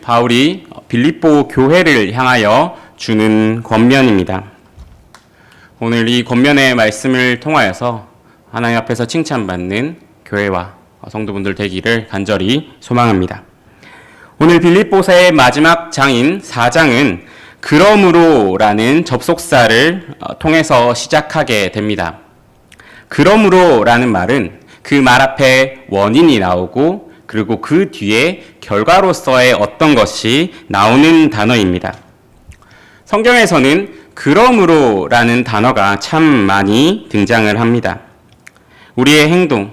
바울이 빌립보 교회를 향하여 주는 권면입니다. 오늘 이 권면의 말씀을 통하여서 하나님 앞에서 칭찬받는 교회와 성도분들 되기를 간절히 소망합니다. 오늘 빌립보서의 마지막 장인 4장은 그러므로라는 접속사를 어, 통해서 시작하게 됩니다. 그러므로라는 말은 그 말 앞에 원인이 나오고 그리고 그 뒤에 결과로서의 어떤 것이 나오는 단어입니다. 성경에서는 그러므로 라는 단어가 참 많이 등장을 합니다. 우리의 행동,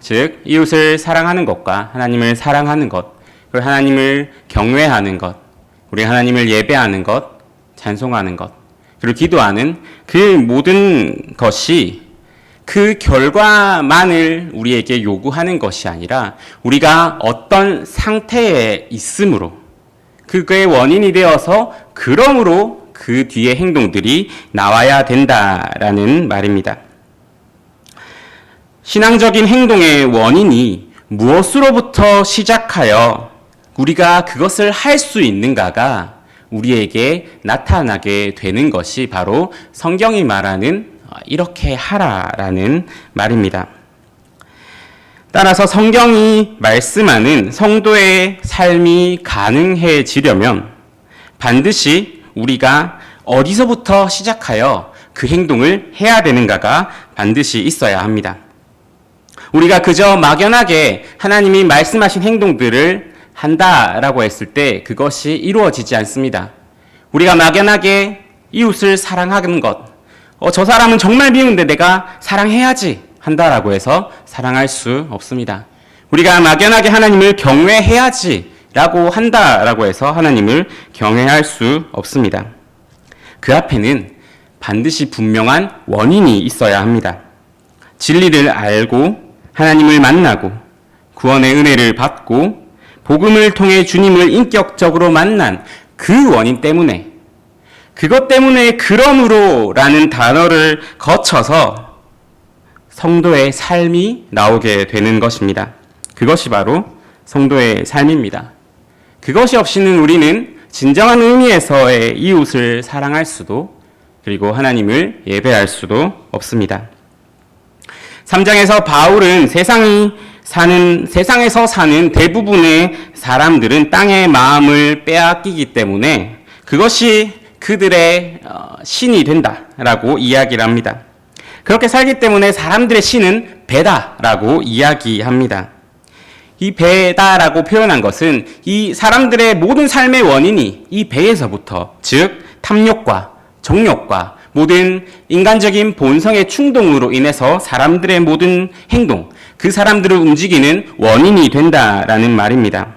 즉 이웃을 사랑하는 것과 하나님을 사랑하는 것, 그리고 하나님을 경외하는 것, 우리 하나님을 예배하는 것, 찬송하는 것, 그리고 기도하는 그 모든 것이 그 결과만을 우리에게 요구하는 것이 아니라 우리가 어떤 상태에 있으므로 그거의 원인이 되어서 그러므로 그 뒤에 행동들이 나와야 된다라는 말입니다. 신앙적인 행동의 원인이 무엇으로부터 시작하여 우리가 그것을 할 수 있는가가 우리에게 나타나게 되는 것이 바로 성경이 말하는 이렇게 하라라는 말입니다. 따라서 성경이 말씀하는 성도의 삶이 가능해지려면 반드시 우리가 어디서부터 시작하여 그 행동을 해야 되는가가 반드시 있어야 합니다. 우리가 그저 막연하게 하나님이 말씀하신 행동들을 한다라고 했을 때 그것이 이루어지지 않습니다. 우리가 막연하게 이웃을 사랑하는 것, 어, 저 사람은 정말 미운데 내가 사랑해야지 한다라고 해서 사랑할 수 없습니다. 우리가 막연하게 하나님을 경외해야지 라고 한다라고 해서 하나님을 경외할 수 없습니다. 그 앞에는 반드시 분명한 원인이 있어야 합니다. 진리를 알고 하나님을 만나고 구원의 은혜를 받고 복음을 통해 주님을 인격적으로 만난 그 원인 때문에 그것 때문에 그러므로라는 단어를 거쳐서 성도의 삶이 나오게 되는 것입니다. 그것이 바로 성도의 삶입니다. 그것이 없이는 우리는 진정한 의미에서의 이웃을 사랑할 수도 그리고 하나님을 예배할 수도 없습니다. 3장에서 바울은 세상이 사는 세상에서 사는 대부분의 사람들은 땅의 마음을 빼앗기기 때문에 그것이 그들의 어, 신이 된다라고 이야기를 합니다. 그렇게 살기 때문에 사람들의 신은 배다라고 이야기합니다. 이 배다라고 표현한 것은 이 사람들의 모든 삶의 원인이 이 배에서부터 즉 탐욕과 정욕과 모든 인간적인 본성의 충동으로 인해서 사람들의 모든 행동, 그 사람들을 움직이는 원인이 된다라는 말입니다.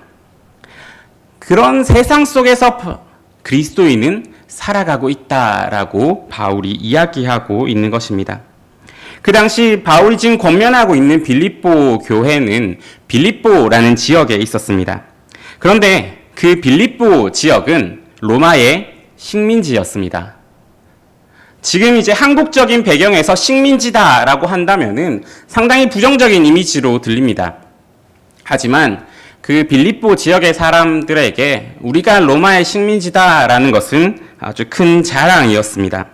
그런 세상 속에서 그리스도인은 살아가고 있다라고 바울이 이야기하고 있는 것입니다. 그 당시 바울이 지금 권면하고 있는 빌립보 교회는 빌립보라는 지역에 있었습니다. 그런데 그 빌립보 지역은 로마의 식민지였습니다. 지금 이제 한국적인 배경에서 식민지다라고 한다면은 상당히 부정적인 이미지로 들립니다. 하지만 그 빌립보 지역의 사람들에게 우리가 로마의 식민지다라는 것은 아주 큰 자랑이었습니다.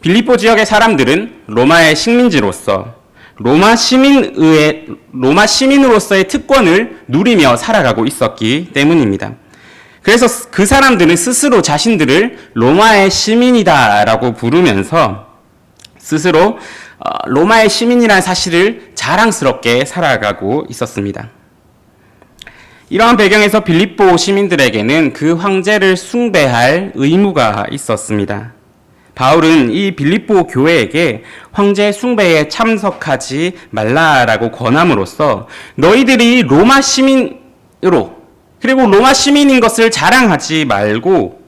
빌립보 지역의 사람들은 로마의 식민지로서 로마 시민의 로마 시민으로서의 특권을 누리며 살아가고 있었기 때문입니다. 그래서 그 사람들은 스스로 자신들을 로마의 시민이다라고 부르면서 스스로 어, 로마의 시민이라는 사실을 자랑스럽게 살아가고 있었습니다. 이러한 배경에서 빌립보 시민들에게는 그 황제를 숭배할 의무가 있었습니다. 바울은 이 빌립보 교회에게 황제 숭배에 참석하지 말라라고 권함으로써 너희들이 로마 시민으로 그리고 로마 시민인 것을 자랑하지 말고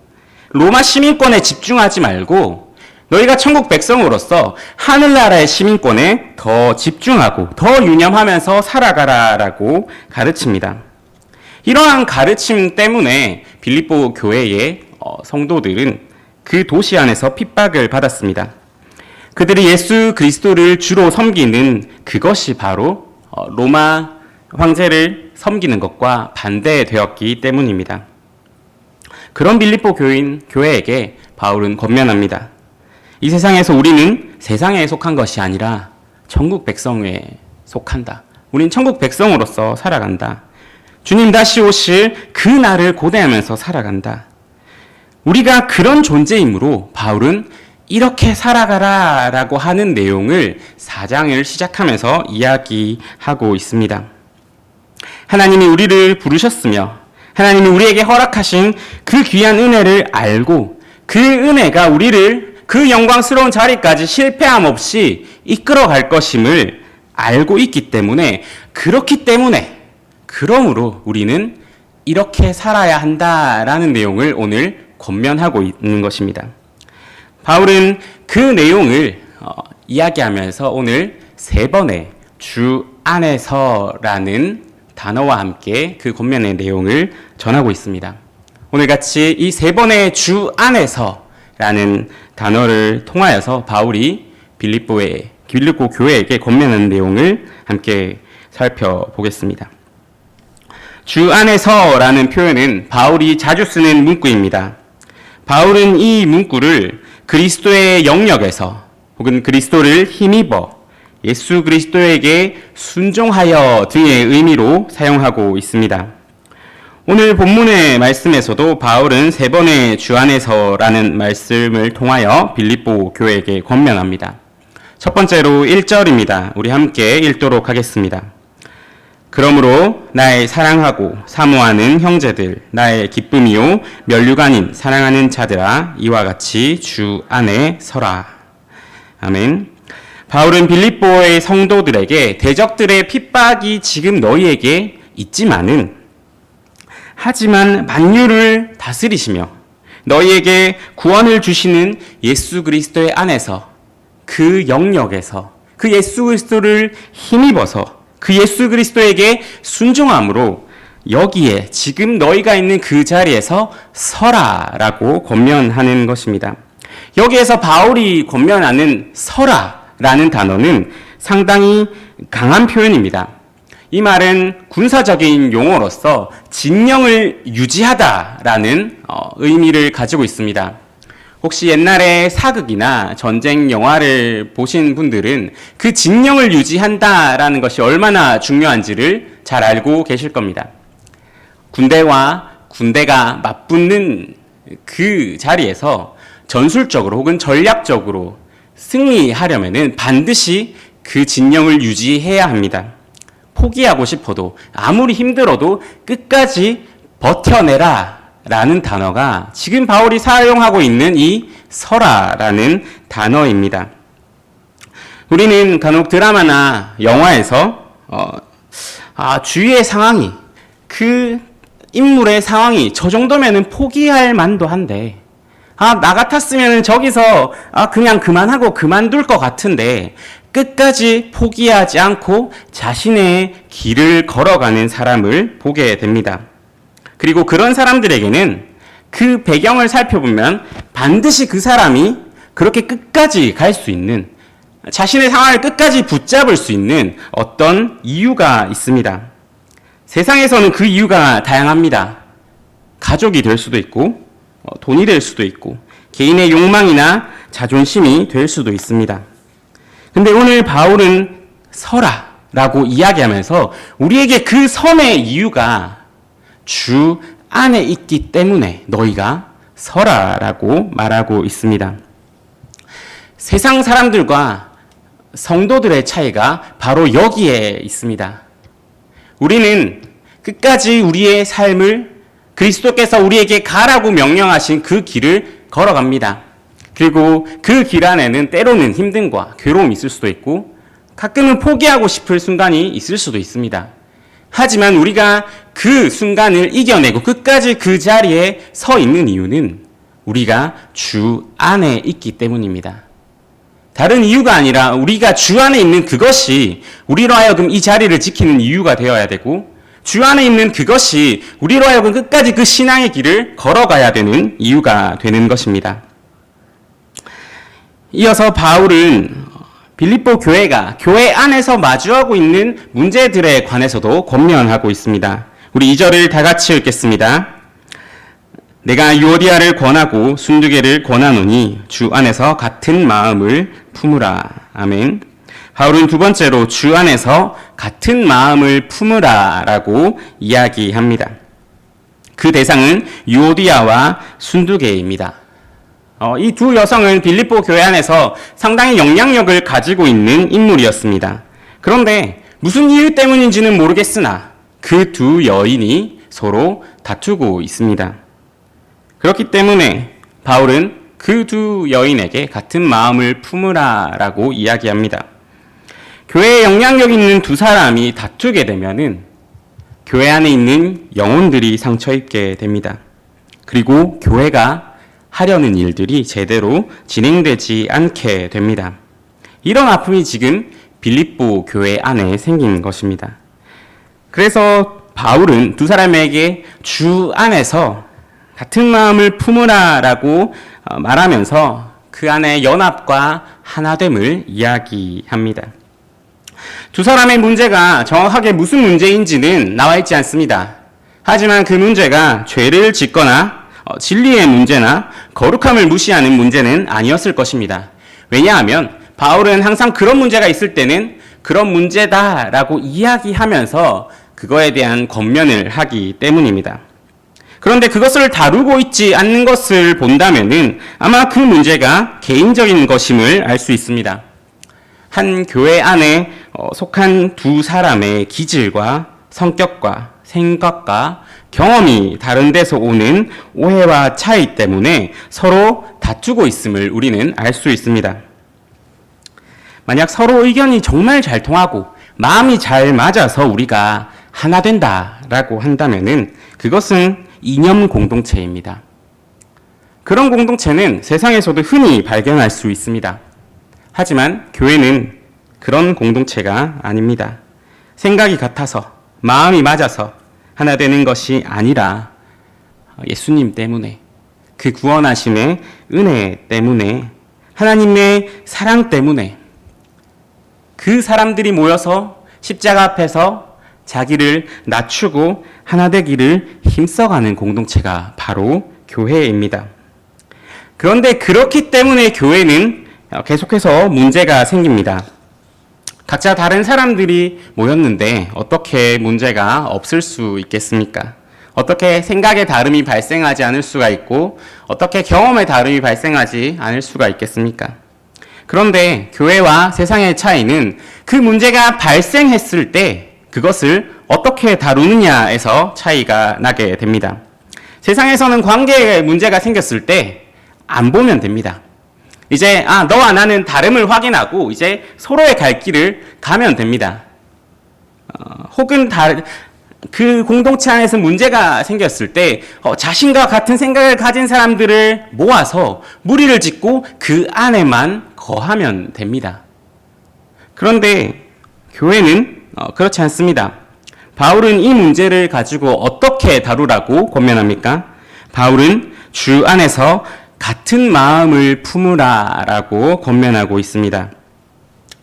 로마 시민권에 집중하지 말고 너희가 천국 백성으로서 하늘나라의 시민권에 더 집중하고 더 유념하면서 살아가라라고 가르칩니다. 이러한 가르침 때문에 빌립보 교회의 어, 성도들은 그 도시 안에서 핍박을 받았습니다. 그들이 예수 그리스도를 주로 섬기는 그것이 바로 어, 로마 황제를 섬기는 것과 반대되었기 때문입니다. 그런 빌립보 교인 교회에게 바울은 권면합니다. 이 세상에서 우리는 세상에 속한 것이 아니라 천국 백성에 속한다. 우린 천국 백성으로서 살아간다. 주님 다시 오실 그 날을 고대하면서 살아간다. 우리가 그런 존재이므로 바울은 이렇게 살아가라 라고 하는 내용을 사장을 시작하면서 이야기하고 있습니다. 하나님이 우리를 부르셨으며 하나님이 우리에게 허락하신 그 귀한 은혜를 알고 그 은혜가 우리를 그 영광스러운 자리까지 실패함 없이 이끌어 갈 것임을 알고 있기 때문에 그렇기 때문에 그러므로 우리는 이렇게 살아야 한다라는 내용을 오늘 권면하고 있는 것입니다. 바울은 그 내용을 어, 이야기하면서 오늘 세 번의 주 안에서라는 단어와 함께 그 권면의 내용을 전하고 있습니다. 오늘 같이 이 세 번의 주 안에서라는 단어를 통하여서 바울이 빌립보에 빌립보 교회에게 권면하는 내용을 함께 살펴보겠습니다. 주 안에서라는 표현은 바울이 자주 쓰는 문구입니다. 바울은 이 문구를 그리스도의 영역에서 혹은 그리스도를 힘입어 예수 그리스도에게 순종하여 등의 의미로 사용하고 있습니다. 오늘 본문의 말씀에서도 바울은 세 번의 주 안에서라는 말씀을 통하여 빌립보 교회에게 권면합니다. 첫 번째로 1절입니다. 우리 함께 읽도록 하겠습니다. 그러므로 나의 사랑하고 사모하는 형제들, 나의 기쁨이요 멸류관인 사랑하는 자들아 이와 같이 주 안에 서라. 아멘. 바울은 빌립보의 성도들에게 대적들의 핍박이 지금 너희에게 있지만은 하지만 만유를 다스리시며 너희에게 구원을 주시는 예수 그리스도의 안에서 그 영역에서 그 예수 그리스도를 힘입어서 그 예수 그리스도에게 순종함으로 여기에 지금 너희가 있는 그 자리에서 서라라고 권면하는 것입니다. 여기에서 바울이 권면하는 서라라는 단어는 상당히 강한 표현입니다. 이 말은 군사적인 용어로서 진영을 유지하다라는 어, 의미를 가지고 있습니다. 혹시 옛날에 사극이나 전쟁 영화를 보신 분들은 그 진영을 유지한다라는 것이 얼마나 중요한지를 잘 알고 계실 겁니다. 군대와 군대가 맞붙는 그 자리에서 전술적으로 혹은 전략적으로 승리하려면은 반드시 그 진영을 유지해야 합니다. 포기하고 싶어도 아무리 힘들어도 끝까지 버텨내라 라는 단어가 지금 바울이 사용하고 있는 이 설아라는 단어입니다. 우리는 간혹 드라마나 영화에서 어, 아, 주위의 상황이 그 인물의 상황이 저 정도면은 포기할 만도 한데 아, 나 같았으면 저기서 아, 그냥 그만하고 그만둘 것 같은데 끝까지 포기하지 않고 자신의 길을 걸어가는 사람을 보게 됩니다. 그리고 그런 사람들에게는 그 배경을 살펴보면 반드시 그 사람이 그렇게 끝까지 갈 수 있는 자신의 상황을 끝까지 붙잡을 수 있는 어떤 이유가 있습니다. 세상에서는 그 이유가 다양합니다. 가족이 될 수도 있고, 어, 돈이 될 수도 있고, 개인의 욕망이나 자존심이 될 수도 있습니다. 근데 오늘 바울은 서라라고 이야기하면서 우리에게 그 섬의 이유가 주 안에 있기 때문에 너희가 서라라고 말하고 있습니다. 세상 사람들과 성도들의 차이가 바로 여기에 있습니다. 우리는 끝까지 우리의 삶을 그리스도께서 우리에게 가라고 명령하신 그 길을 걸어갑니다. 그리고 그 길 안에는 때로는 힘듦과 괴로움이 있을 수도 있고 가끔은 포기하고 싶을 순간이 있을 수도 있습니다. 하지만 우리가 그 순간을 이겨내고 끝까지 그 자리에 서 있는 이유는 우리가 주 안에 있기 때문입니다. 다른 이유가 아니라 우리가 주 안에 있는 그것이 우리로 하여금 이 자리를 지키는 이유가 되어야 되고 주 안에 있는 그것이 우리로 하여금 끝까지 그 신앙의 길을 걸어가야 되는 이유가 되는 것입니다. 이어서 바울은 빌립보 교회가 교회 안에서 마주하고 있는 문제들에 관해서도 권면하고 있습니다. 우리 2절을 다 같이 읽겠습니다. 내가 유오디아를 권하고 순두개를 권하노니 주 안에서 같은 마음을 품으라. 아멘. 바울은 두 번째로 주 안에서 같은 마음을 품으라라고 이야기합니다. 그 대상은 유오디아와 순두개입니다. 어, 이 두 여성은 빌립보 교회 안에서 상당히 영향력을 가지고 있는 인물이었습니다. 그런데 무슨 이유 때문인지는 모르겠으나 그 두 여인이 서로 다투고 있습니다. 그렇기 때문에 바울은 그 두 여인에게 같은 마음을 품으라라고 이야기합니다. 교회에 영향력 있는 두 사람이 다투게 되면은 교회 안에 있는 영혼들이 상처 입게 됩니다. 그리고 교회가 하려는 일들이 제대로 진행되지 않게 됩니다. 이런 아픔이 지금 빌립보 교회 안에 생긴 것입니다. 그래서 바울은 두 사람에게 주 안에서 같은 마음을 품으라라고 어, 말하면서 그 안에 연합과 하나됨을 이야기합니다. 두 사람의 문제가 정확하게 무슨 문제인지는 나와 있지 않습니다. 하지만 그 문제가 죄를 짓거나 어, 진리의 문제나 거룩함을 무시하는 문제는 아니었을 것입니다. 왜냐하면 바울은 항상 그런 문제가 있을 때는 그런 문제다라고 이야기하면서 그거에 대한 권면을 하기 때문입니다. 그런데 그것을 다루고 있지 않는 것을 본다면은 아마 그 문제가 개인적인 것임을 알 수 있습니다. 한 교회 안에 어, 속한 두 사람의 기질과 성격과 생각과 경험이 다른 데서 오는 오해와 차이 때문에 서로 다투고 있음을 우리는 알 수 있습니다. 만약 서로 의견이 정말 잘 통하고 마음이 잘 맞아서 우리가 하나 된다라고 한다면은 그것은 이념 공동체입니다. 그런 공동체는 세상에서도 흔히 발견할 수 있습니다. 하지만 교회는 그런 공동체가 아닙니다. 생각이 같아서, 마음이 맞아서 하나 되는 것이 아니라 예수님 때문에, 그 구원하심의 은혜 때문에, 하나님의 사랑 때문에 그 사람들이 모여서 십자가 앞에서 자기를 낮추고 하나 되기를 힘써가는 공동체가 바로 교회입니다. 그런데 그렇기 때문에 교회는 계속해서 문제가 생깁니다. 각자 다른 사람들이 모였는데 어떻게 문제가 없을 수 있겠습니까? 어떻게 생각의 다름이 발생하지 않을 수가 있고 어떻게 경험의 다름이 발생하지 않을 수가 있겠습니까? 그런데 교회와 세상의 차이는 그 문제가 발생했을 때 그것을 어떻게 다루느냐에서 차이가 나게 됩니다. 세상에서는 관계에 문제가 생겼을 때 안 보면 됩니다. 이제 아 너와 나는 다름을 확인하고 이제 서로의 갈 길을 가면 됩니다. 어, 혹은 다 그 공동체 안에서 문제가 생겼을 때 어, 자신과 같은 생각을 가진 사람들을 모아서 무리를 짓고 그 안에만 거하면 됩니다. 그런데 교회는 어, 그렇지 않습니다. 바울은 이 문제를 가지고 어떻게 다루라고 권면합니까? 바울은 주 안에서 같은 마음을 품으라라고 권면하고 있습니다.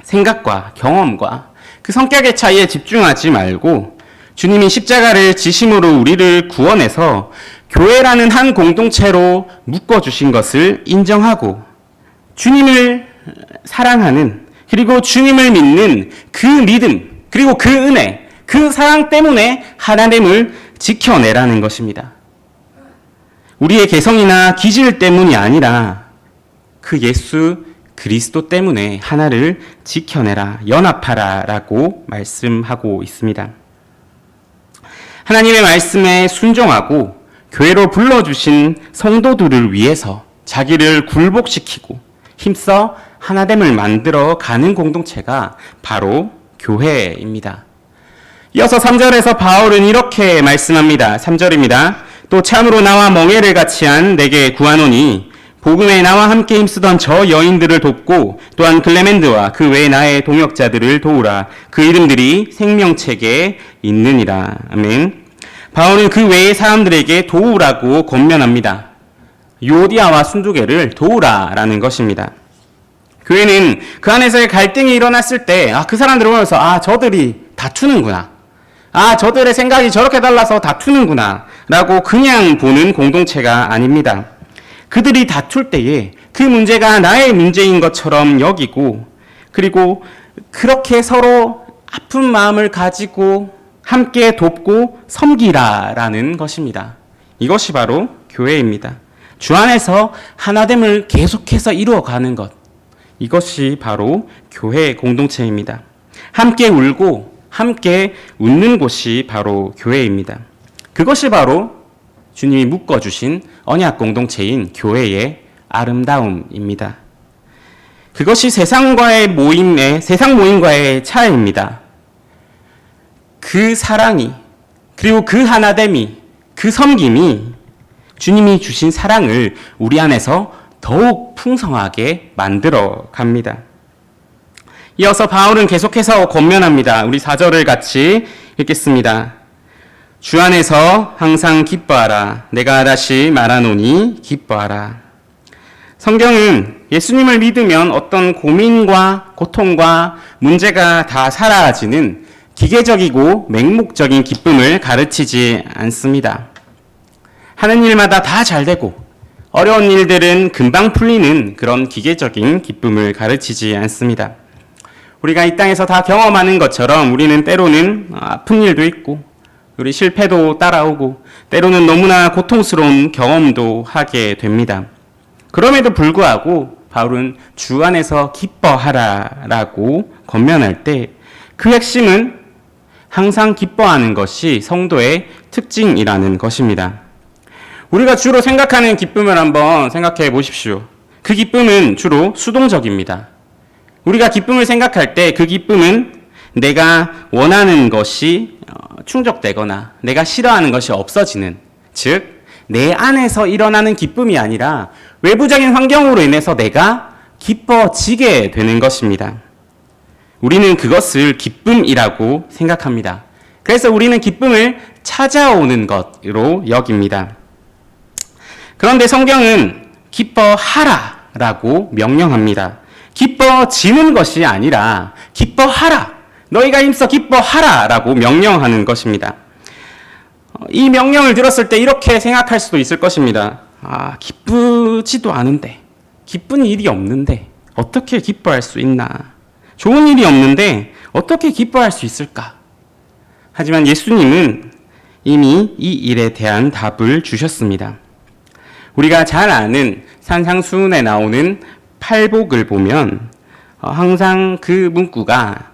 생각과 경험과 그 성격의 차이에 집중하지 말고 주님이 십자가를 지심으로 우리를 구원해서 교회라는 한 공동체로 묶어주신 것을 인정하고 주님을 사랑하는 그리고 주님을 믿는 그 믿음 그리고 그 은혜 그 사랑 때문에 하나님을 지켜내라는 것입니다. 우리의 개성이나 기질 때문이 아니라 그 예수 그리스도 때문에 하나를 지켜내라 연합하라 라고 말씀하고 있습니다. 하나님의 말씀에 순종하고 교회로 불러주신 성도들을 위해서 자기를 굴복시키고 힘써 하나됨을 만들어 가는 공동체가 바로 교회입니다. 이어서 3절에서 바울은 이렇게 말씀합니다. 3절입니다. 또 참으로 나와 멍해를 같이 한 내게 구하노니 복음에 나와 함께 힘쓰던 저 여인들을 돕고 또한 클레멘드와 그 외 나의 동역자들을 도우라. 그 이름들이 생명책에 있느니라. 아멘. 바울은 그 외의 사람들에게 도우라고 권면합니다. 요디아와 순두개를 도우라라는 것입니다. 교회는 그 안에서의 갈등이 일어났을 때, 아, 그 사람들 보면서, 아, 저들이 다투는구나. 아, 저들의 생각이 저렇게 달라서 다투는구나. 라고 그냥 보는 공동체가 아닙니다. 그들이 다툴 때에 그 문제가 나의 문제인 것처럼 여기고, 그리고 그렇게 서로 아픈 마음을 가지고 함께 돕고 섬기라라는 것입니다. 이것이 바로 교회입니다. 주 안에서 하나됨을 계속해서 이루어가는 것. 이것이 바로 교회 공동체입니다. 함께 울고 함께 웃는 곳이 바로 교회입니다. 그것이 바로 주님이 묶어주신 언약 공동체인 교회의 아름다움입니다. 그것이 세상과의 모임의, 세상 모임과의 차이입니다. 그 사랑이, 그리고 그 하나됨이, 그 섬김이 주님이 주신 사랑을 우리 안에서 더욱 풍성하게 만들어 갑니다. 이어서 바울은 계속해서 권면합니다. 우리 4절을 같이 읽겠습니다. 주 안에서 항상 기뻐하라. 내가 다시 말하노니 기뻐하라. 성경은 예수님을 믿으면 어떤 고민과 고통과 문제가 다 사라지는 기계적이고 맹목적인 기쁨을 가르치지 않습니다. 하는 일마다 다 잘 되고 어려운 일들은 금방 풀리는 그런 기계적인 기쁨을 가르치지 않습니다. 우리가 이 땅에서 다 경험하는 것처럼 우리는 때로는 아픈 일도 있고 우리 실패도 따라오고 때로는 너무나 고통스러운 경험도 하게 됩니다. 그럼에도 불구하고 바울은 주 안에서 기뻐하라라고 권면할 때 그 핵심은 항상 기뻐하는 것이 성도의 특징이라는 것입니다. 우리가 주로 생각하는 기쁨을 한번 생각해 보십시오. 그 기쁨은 주로 수동적입니다. 우리가 기쁨을 생각할 때 그 기쁨은 내가 원하는 것이 어, 충족되거나 내가 싫어하는 것이 없어지는, 즉, 내 안에서 일어나는 기쁨이 아니라 외부적인 환경으로 인해서 내가 기뻐지게 되는 것입니다. 우리는 그것을 기쁨이라고 생각합니다. 그래서 우리는 기쁨을 찾아오는 것으로 여깁니다. 그런데 성경은 기뻐하라 라고 명령합니다. 기뻐지는 것이 아니라 기뻐하라. 너희가 힘써 기뻐하라라고 명령하는 것입니다. 이 명령을 들었을 때 이렇게 생각할 수도 있을 것입니다. 아, 기쁘지도 않은데, 기쁜 일이 없는데, 어떻게 기뻐할 수 있나? 좋은 일이 없는데, 어떻게 기뻐할 수 있을까? 하지만 예수님은 이미 이 일에 대한 답을 주셨습니다. 우리가 잘 아는 산상수훈에 나오는 팔복을 보면 어, 항상 그 문구가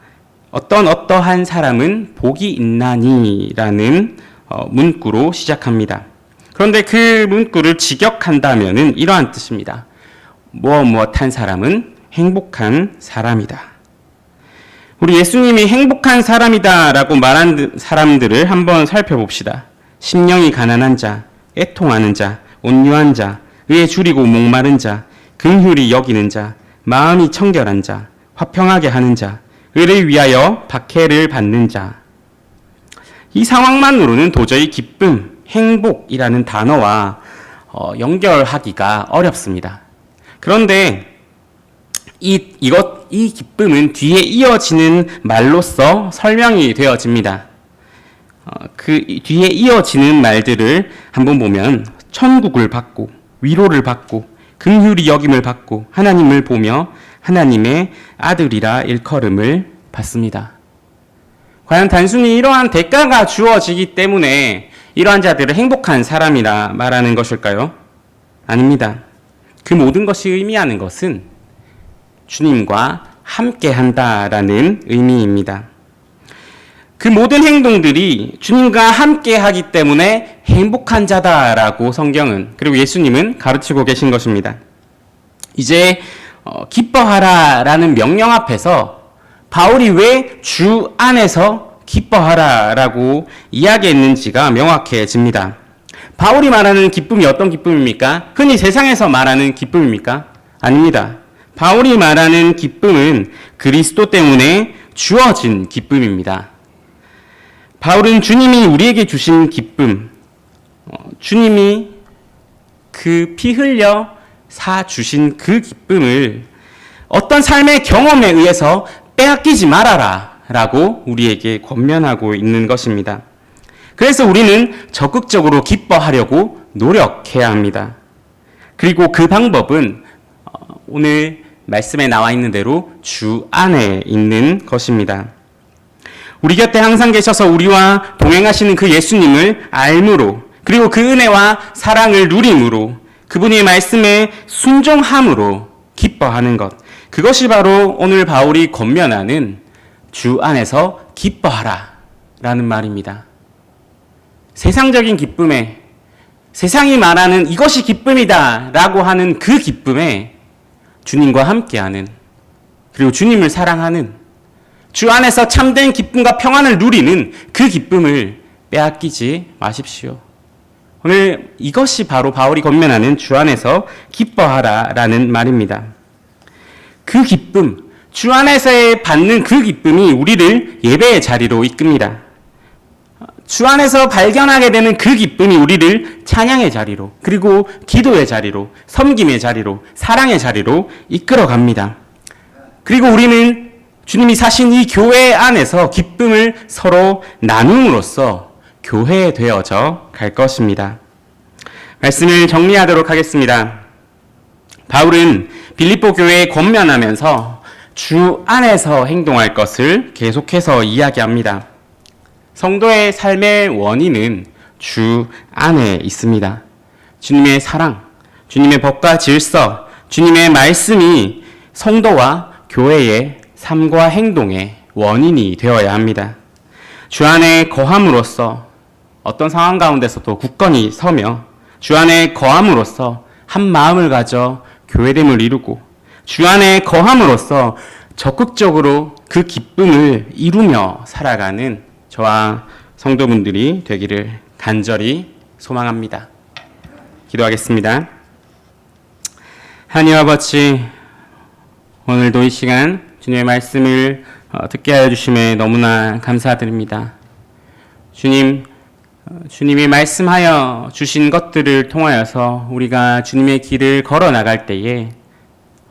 어떤 어떠한 사람은 복이 있나니라는 어, 문구로 시작합니다. 그런데 그 문구를 직역한다면은 이러한 뜻입니다. 무엇 무엇한 사람은 행복한 사람이다. 우리 예수님이 행복한 사람이다라고 말한 사람들을 한번 살펴봅시다. 심령이 가난한 자, 애통하는 자, 온유한 자, 의에 줄이고 목마른 자, 긍휼히 여기는 자, 마음이 청결한 자, 화평하게 하는 자, 의를 위하여 박해를 받는 자. 이 상황만으로는 도저히 기쁨, 행복이라는 단어와 어, 연결하기가 어렵습니다. 그런데 이, 이것, 이 기쁨은 뒤에 이어지는 말로써 설명이 되어집니다. 어, 그 뒤에 이어지는 말들을 한번 보면 천국을 받고 위로를 받고 긍휼히 여김을 받고 하나님을 보며 하나님의 아들이라 일컬음을 받습니다. 과연 단순히 이러한 대가가 주어지기 때문에 이러한 자들을 행복한 사람이라 말하는 것일까요? 아닙니다. 그 모든 것이 의미하는 것은 주님과 함께 한다라는 의미입니다. 그 모든 행동들이 주님과 함께 하기 때문에 행복한 자다라고 성경은 그리고 예수님은 가르치고 계신 것입니다. 이제 어, 기뻐하라라는 명령 앞에서 바울이 왜 주 안에서 기뻐하라라고 이야기했는지가 명확해집니다. 바울이 말하는 기쁨이 어떤 기쁨입니까? 흔히 세상에서 말하는 기쁨입니까? 아닙니다. 바울이 말하는 기쁨은 그리스도 때문에 주어진 기쁨입니다. 바울은 주님이 우리에게 주신 기쁨, 어, 주님이 그 피 흘려 사 주신 그 기쁨을 어떤 삶의 경험에 의해서 빼앗기지 말아라 라고 우리에게 권면하고 있는 것입니다. 그래서 우리는 적극적으로 기뻐하려고 노력해야 합니다. 그리고 그 방법은 어, 오늘 말씀에 나와 있는 대로 주 안에 있는 것입니다. 우리 곁에 항상 계셔서 우리와 동행하시는 그 예수님을 알므로 그리고 그 은혜와 사랑을 누림으로 그분의 말씀에 순종함으로 기뻐하는 것. 그것이 바로 오늘 바울이 권면하는 주 안에서 기뻐하라 라는 말입니다. 세상적인 기쁨에 세상이 말하는 이것이 기쁨이다 라고 하는 그 기쁨에 주님과 함께하는 그리고 주님을 사랑하는 주 안에서 참된 기쁨과 평안을 누리는 그 기쁨을 빼앗기지 마십시오. 오늘 이것이 바로 바울이 권면하는 주 안에서 기뻐하라 라는 말입니다. 그 기쁨, 주 안에서 받는 그 기쁨이 우리를 예배의 자리로 이끕니다. 주 안에서 발견하게 되는 그 기쁨이 우리를 찬양의 자리로, 그리고 기도의 자리로, 섬김의 자리로, 사랑의 자리로 이끌어 갑니다. 그리고 우리는 주님이 사신 이 교회 안에서 기쁨을 서로 나눔으로써 교회 되어져 갈 것입니다. 말씀을 정리하도록 하겠습니다. 바울은 빌립보 교회에 권면하면서 주 안에서 행동할 것을 계속해서 이야기합니다. 성도의 삶의 원인은 주 안에 있습니다. 주님의 사랑, 주님의 법과 질서, 주님의 말씀이 성도와 교회의 삶과 행동의 원인이 되어야 합니다. 주 안에 거함으로써 어떤 상황 가운데서도 굳건히 서며 주 안에 거함으로써 한 마음을 가져 교회됨을 이루고 주 안에 거함으로써 적극적으로 그 기쁨을 이루며 살아가는 저와 성도분들이 되기를 간절히 소망합니다. 기도하겠습니다. 하나님 아버지, 오늘도 이 시간 주님의 말씀을 어, 듣게 하여 주심에 너무나 감사드립니다. 주님, 어, 주님이 말씀하여 주신 것들을 통하여서 우리가 주님의 길을 걸어 나갈 때에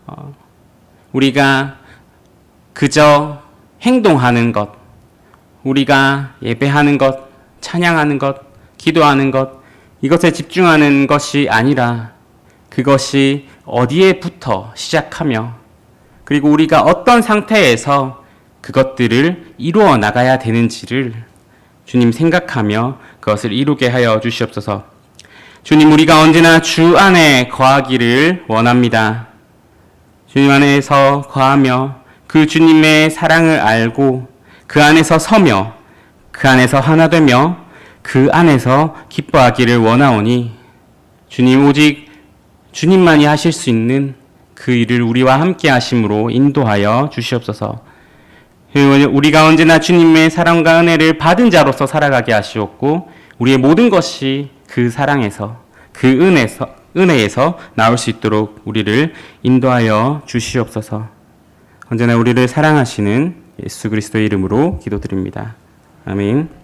어, 우리가 그저 행동하는 것, 우리가 예배하는 것, 찬양하는 것, 기도하는 것, 이것에 집중하는 것이 아니라 그것이 어디에부터 시작하며 그리고 우리가 어떤 상태에서 그것들을 이루어 나가야 되는지를 주님 생각하며 그것을 이루게 하여 주시옵소서. 주님, 우리가 언제나 주 안에 거하기를 원합니다. 주님 안에서 거하며 그 주님의 사랑을 알고 그 안에서 서며 그 안에서 하나 되며 그 안에서 기뻐하기를 원하오니 주님 오직 주님만이 하실 수 있는 그 일을 우리와 함께 하심으로 인도하여 주시옵소서. 우리가 언제나 주님의 사랑과 은혜를 받은 자로서 살아가게 하시옵고 우리의 모든 것이 그 사랑에서 그 은혜에서 은혜에서 나올 수 있도록 우리를 인도하여 주시옵소서. 언제나 우리를 사랑하시는 예수 그리스도의 이름으로 기도드립니다. 아멘.